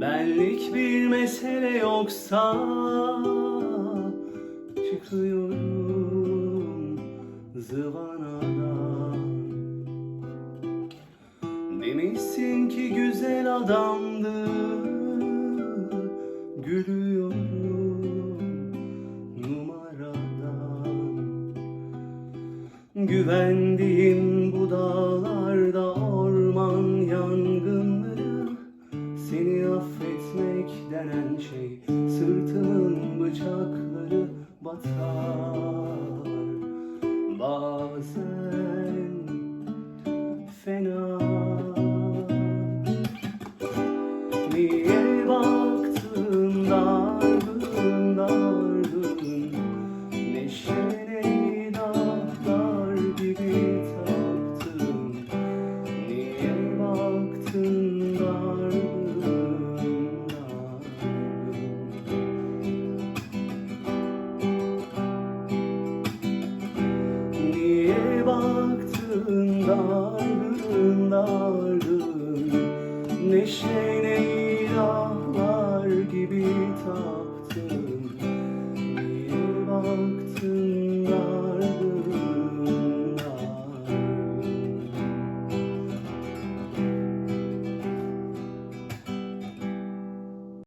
Benlik bir mesele yoksa Çıkıyorum zıvanadan. Demişsin ki güzel adamdı Gülüyorum numaradan. Güvendiğim bu dağlarda denen şey Sırtımın bıçakları batar. Bazen fena. Niye dargın dargın Neşeyle ilahlar gibi tan